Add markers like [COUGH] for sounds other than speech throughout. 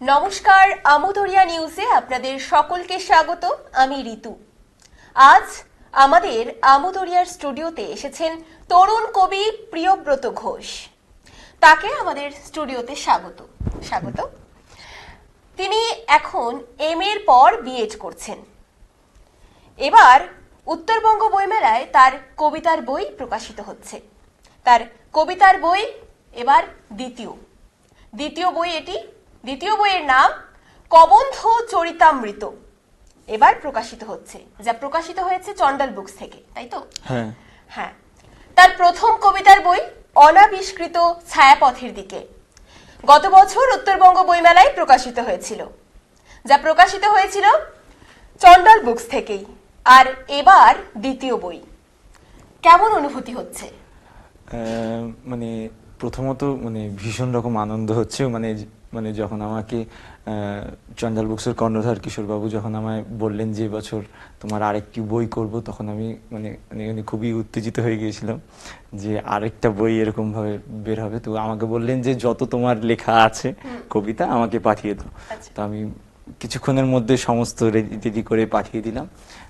নমস্কার, আমুদরিয়া নিউজে আপনাদের সকলকে স্বাগত, আমি ঋতু। আজ আমাদের আমুদরিয়ার স্টুডিওতে এসেছেন তরুণ কবি প্রিয়ব্রত ঘোষ। তাকে আমাদের স্টুডিওতে স্বাগত স্বাগত। তিনি এখন এম এর পর বিএড করছেন। এবার উত্তরবঙ্গ বইমেলায় তার কবিতার বই প্রকাশিত হচ্ছে। তার কবিতার বই এবার দ্বিতীয়। দ্বিতীয় বই এটি দ্বিতীয় বইয়ের নাম কবন্ধ চরিতামৃত। এবার প্রকাশিত হচ্ছে যা প্রকাশিত হয়েছে চন্ডাল বুকস থেকে তাই তো? হ্যাঁ। হ্যাঁ। তার প্রথম কবিতার বই অনাবিষ্কৃত ছায়াপথের দিকে। গত বছর উত্তরবঙ্গ বইমেলায় প্রকাশিত হয়েছিল যা প্রকাশিত হয়েছিল চন্ডাল বুকস থেকেই। আর এবার দ্বিতীয় বই। কেমন অনুভূতি হচ্ছে? মানে প্রথমত মানে ভীষণ রকম আনন্দ হচ্ছে মানে মানে যখন আমাকে চঞ্চাল বুকসের কর্ণধার কিশোরবাবু যখন আমায় বললেন যে বছর তোমার আরেকটি বই করব তখন আমি মানে মানে মানে খুবই উত্তেজিত হয়ে গিয়েছিলাম যে আরেকটা বই এরকম ভাবে বের হবে। তো আমাকে বললেন যে যত তোমার লেখা আছে কবিতা আমাকে পাঠিয়ে দাও। আচ্ছা। তো আমি কিছুক্ষণের মধ্যে সমস্ত রেডি করে পাঠিয়ে দিলাম।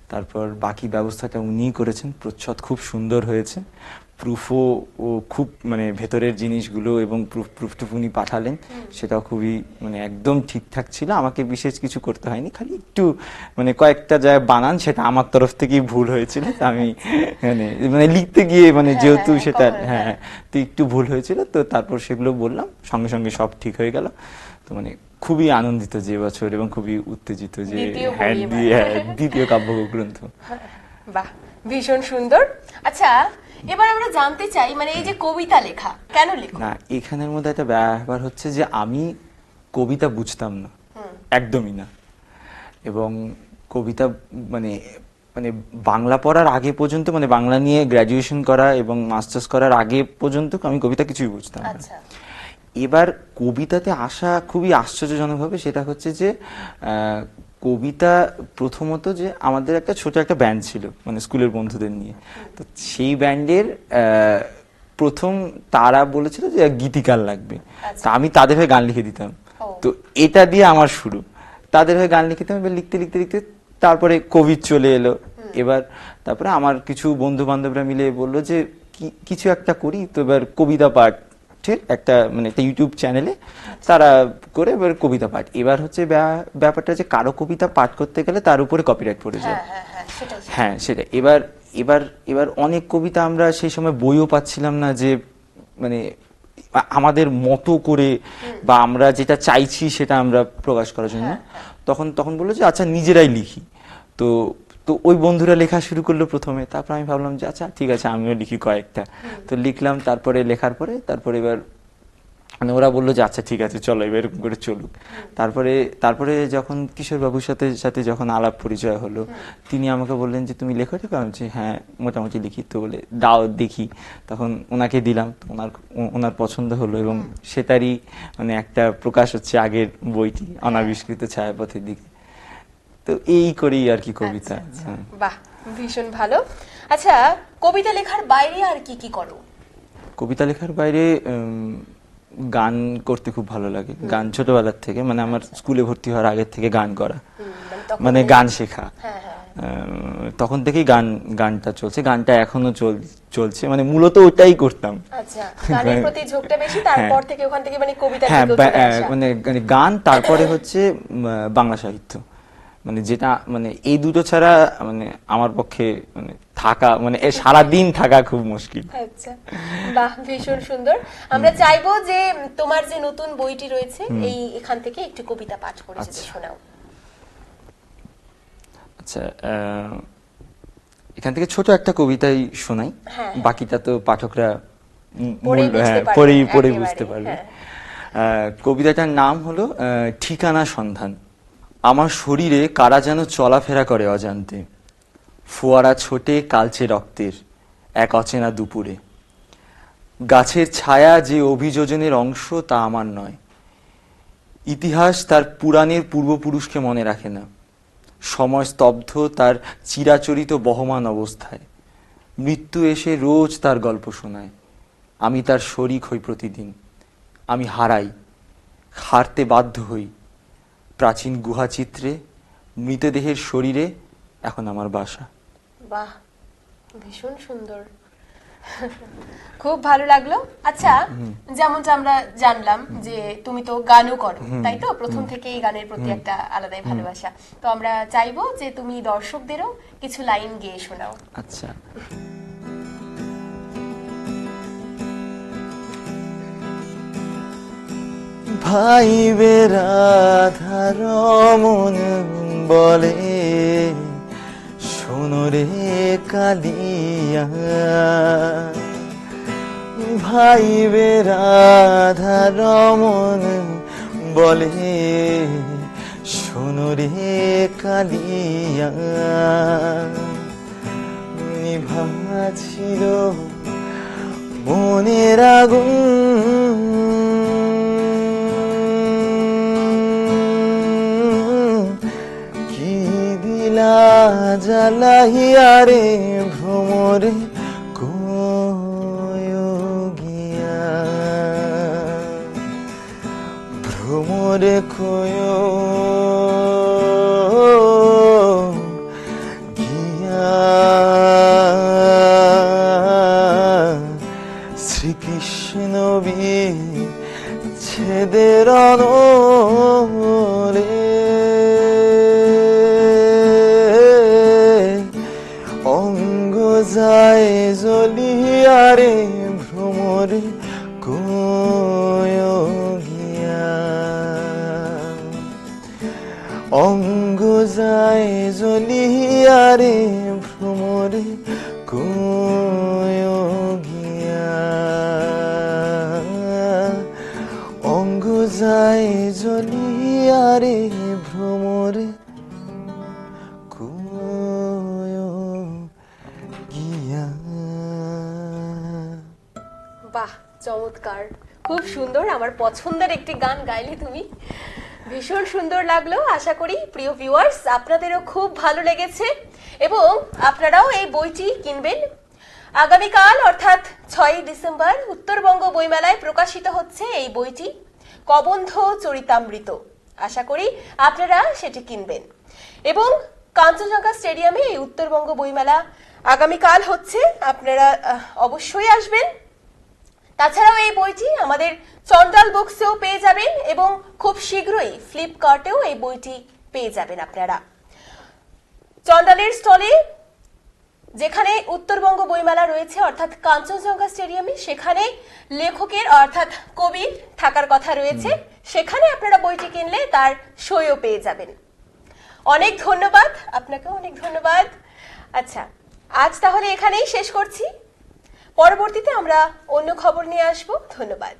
তারপর বাকি ব্যবস্থাটা উনিই করেছেন। প্রচ্ছদ খুব সুন্দর হয়েছে। প্রুফও ও খুব মানে ভেতরের জিনিসগুলো এবং প্রুফ প্রুফটুফ উনি পাঠালেন। সেটাও খুবই মানে একদম ঠিকঠাক ছিল। আমাকে বিশেষ কিছু করতে হয়নি। খালি একটু মানে কয়েকটা জায়গায় বানান সেটা আমার তরফ থেকেই ভুল হয়েছিল। আমি [LAUGHS] মানে মানে লিখতে গিয়ে মানে হ্যাঁ, যেহেতু হ্যাঁ, সেটা হ্যাঁ হ্যাঁ। তো একটু ভুল হয়েছিল। তো তারপর সেগুলো বললাম। সঙ্গে সঙ্গে সব ঠিক হয়ে গেল। তো মানে খুবই আনন্দিত যে বছর এবং খুবই উত্তেজিত যে হ্যাঁ, দ্বিতীয় কাব্যগ্রন্থ। বাহ ভীষণ সুন্দর। আচ্ছা এবার আমরা জানতে চাই মানে এই যে কবিতা লেখা কেন লেখো? না এখানের মধ্যে একটা ব্যাপার হচ্ছে যে আমি কবিতা বুঝতাম না। একদমই না। এবং কবিতা মানে মানে বাংলা পড়ার আগে পর্যন্ত মানে বাংলা নিয়ে গ্র্যাজুয়েশন করা এবং মাস্টার্স করার আগে পর্যন্ত আমি কবিতা কিছুই বুঝতাম না। আচ্ছা। এবার কবিতাতে আসা খুবই আশ্চর্যজনকভাবে সেটা হচ্ছে যে কবিতা প্রথমত যে আমাদের একটা ছোট একটা ব্যান্ড ছিল মানে স্কুলের বন্ধুদের নিয়ে। তো সেই ব্যান্ডের প্রথম তারা বলেছিল যে গীতিকার লাগবে। তা আমি তাদের হয়ে গান লিখে দিতাম। তো এটা দিয়ে আমার শুরু। তাদের হয়ে গান লিখে দিতাম এবার লিখতে লিখতে লিখতে তারপরে কোভিড চলে এলো। এবার তারপরে আমার কিছু বন্ধু বান্ধবরা মিলে বলল যে কি- কিছু একটা করি। তো এবার কবিতা পাঠের একটা মানে একটা ইউটিউব চ্যানেলে তারা করে এবার কবিতা পাঠ। এবার হচ্ছে ব্যা- ব্যাপারটা যে কারও কবিতা পাঠ করতে গেলে তার উপরে কপিরাইট পড়ে যায়। হ্যাঁ হ্যাঁ হ্যাঁ সেটাই হ্যাঁ সেটা এবার এবার এবার অনেক কবিতা আমরা সেই সময় বইও পাচ্ছিলাম না যে মানে আমাদের মতো করে বা আমরা যেটা চাইছি সেটা আমরা প্রকাশ করার জন্য। তখন তখন বলল যে আচ্ছা নিজেরাই লিখি। তো তো ওই বন্ধুরা লেখা শুরু করল প্রথমে তারপর আমি ভাবলাম যে আচ্ছা ঠিক আছে আমিও লিখি কয়েকটা। তো লিখলাম তারপরে লেখার পরে তারপরে এবার মানে ওরা বলল যে আচ্ছা ঠিক আছে চলো এবার এরকম করে চলুক। তারপরে তারপরে যখন কিশোর বাবুর সাথে সাথে যখন আলাপ পরিচয় হলো তিনি আমাকে বললেন যে তুমি লেখো টেখো আমি হ্যাঁ মোটামুটি লিখি। তো বলে দাও দেখি। তখন ওনাকে দিলাম ওনার ওনার পছন্দ হলো এবং সেটারই মানে একটা প্রকাশ হচ্ছে আগের বইটি অনাবিষ্কৃত ছায়াপথের দিকে। তো এই করেই আর কি কবিতা। আচ্ছা, আচ্ছা। হ্যাঁ। বাহ ভীষণ ভালো। আচ্ছা কবিতা লেখার বাইরে আর কি কি করো? কবিতা লেখার বাইরে গান করতে খুব ভালো লাগে। গান ছোটবেলার থেকে মানে আমার স্কুলে ভর্তি হওয়ার আগের থেকে গান করা। মানে মানে গান শেখা। হ্যাঁ হ্যাঁ। তখন থেকেই গান গানটা চলছে। গানটা এখনও চল- চলছে। মানে মূলত ওটাই করতাম। আচ্ছা থেকে মানে হ্যাঁ। মানে মানে গান তারপরে হচ্ছে বাংলা সাহিত্য। মানে যেটা মানে এই দুটো ছাড়া মানে আমার পক্ষে মানে থাকা মানে সারা দিন থাকা খুব মুশকিল। আচ্ছা বাহ ভীষণ সুন্দর। আমরা চাইব যে তোমার যে নতুন বইটি রয়েছে এই এখান থেকে একটি কবিতা পাঠ করে যদি আচ্ছা। শোনাও। আচ্ছা আহ, এখান থেকে ছোট একটা কবিতাই শোনাই। হ্যাঁ। বাকিটা তো পাঠকরা পড়েই বুঝতে হ্যাঁ, পারবে, বুঝতে পারবে। হ্যাঁ। কবিতাটার নাম হলো ঠিকানা সন্ধান। আমার শরীরে কারা যেন চলাফেরা করে অজান্তে। ফোয়ারা ছোটে কালচে রক্তের, এক অচেনা দুপুরে। গাছের ছায়া যে অভিযোজনের অংশ তা আমার নয়। ইতিহাস তার পুরাণের পূর্বপুরুষকে মনে রাখে না। সময় স্তব্ধ তার চিরাচরিত বহমান অবস্থায়। মৃত্যু এসে রোজ তার গল্প শোনায়। আমি তার শরিক হই প্রতিদিন। আমি হারাই। হারতে বাধ্য হই। প্রাচীন গুহা চিত্রে মৃতদেহের শরীরে এখন আমার বাসা। বাহ ভীষণ সুন্দর। খুব ভালো লাগল। আচ্ছা যেমনটা আমরা জানলাম যে তুমি তো গানও করো তাই তো? প্রথম থেকে এই গানের প্রতি একটা আলাদাই ভালোবাসা। তো আমরা চাইব যে তুমি দর্শকদেরও কিছু লাইন গেয়ে শোনাও। আচ্ছা। ভাই বেরাধার মন বলে সোনরে কালিয়া। ভাই বেরাধার মন বলে সোনরে কালিয়া। নিভাছিল মনের আগুন কয় গিয়া শ্রীকৃষ্ণ ছেদের রে অঙ্গ যায় জ্বলিয়ারে ভ্রমরে গিয়া অঙ্গ যায় জ্বলিয়ারে ভ্রমরে গিয়া। অঙ্গ যায় জ্বলিয়ারে ভ্রমরে বাহ, চমৎকার। খুব সুন্দর, আমার পছন্দের একটি গান গাইলে তুমি। ভীষণ সুন্দর লাগল। আশা করি প্রিয় ভিউয়ার্স আপনাদেরও খুব ভালো লেগেছে এবং আপনারাও এই বইটি কিনবেন। আগামীকাল, অর্থাৎ ছয়ই ডিসেম্বর, উত্তরবঙ্গ বইমেলায় প্রকাশিত হচ্ছে এই বইটি, কবন্ধ চরিতামৃত। আশা করি আপনারা সেটি কিনবেন। এবং কাঞ্চনজঙ্ঘা স্টেডিয়ামে এই উত্তরবঙ্গ বইমেলা আগামীকাল হচ্ছে। আপনারা অবশ্যই আসবেন। তাছাড়াও এই বইটি আমাদের চন্ডাল বুকসেও পেয়ে যাবেন এবং খুব শীঘ্রই ফ্লিপকার্টেও এই বইটি পেয়ে যাবেন আপনারা। চন্ডালের স্টলে যেখানে উত্তরবঙ্গ বইমেলা রয়েছে অর্থাৎ কাঞ্চনজঙ্ঘা স্টেডিয়ামে সেখানে লেখকের অর্থাৎ কবির থাকার কথা রয়েছে। সেখানে আপনারা বইটি কিনলে তার সইও পেয়ে যাবেন। অনেক ধন্যবাদ। আপনাকেও অনেক ধন্যবাদ। আচ্ছা আজ তাহলে এখানেই শেষ করছি। পরবর্তীতে আমরা অন্য খবর নিয়ে আসব। ধন্যবাদ।